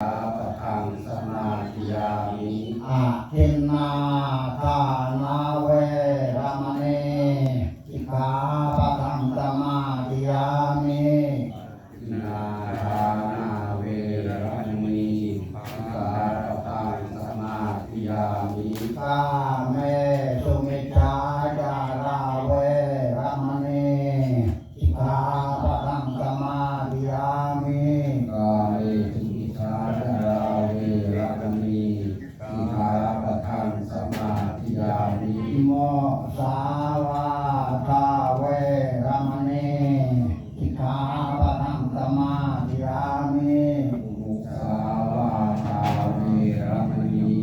ปะทังสมาธิยามิอาทินนาทานาเวรามณีสิกขาปะทังสมาธิยามินาทานาเวรามณีสิกขาปะทังสมาธิยามิกา โมสาวาทาเวรมณีสิกขาปะทังสมาธิยามิมุสาวาทาเวรมณี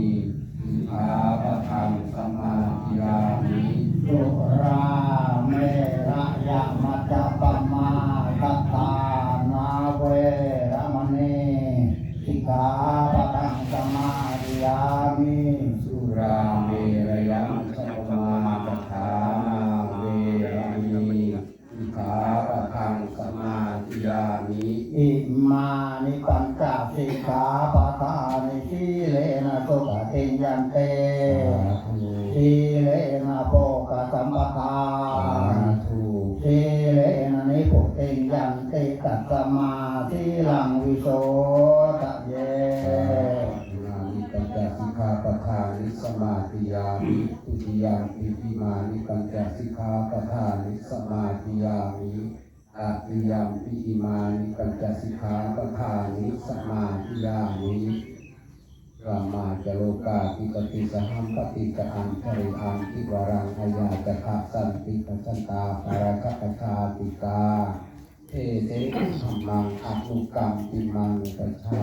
สิกขาปะทังสมาธิยามิสุราเมระยะมัจจปมาคัตตานาเวรมณีสิกขาปะทังสมาธิยามิสุรา ขาปะทังสมาธิยามิอิมานิปัญจสิกขาปะทานิสีเลนะสุขติยันเตสีเลนะโภคสัมปทาธุสีเลนะนิพุติยันติตัสสมาสีลังวิโส สิกขาปทานิสมาธิยามิตุติยามปิพิมานิปัญจสิกขาปทานิสมาธิยามิอาติยามปิอิมานิปัญจสิกขาปทานิสมาธิยามิรามาจโลกาปิปติสหัมปติกะอันทริอันทิวรังอายาจะขาสันติปัจันตาภารคปชาติกาเอเตธรรมังอนุกรรมติมังปชา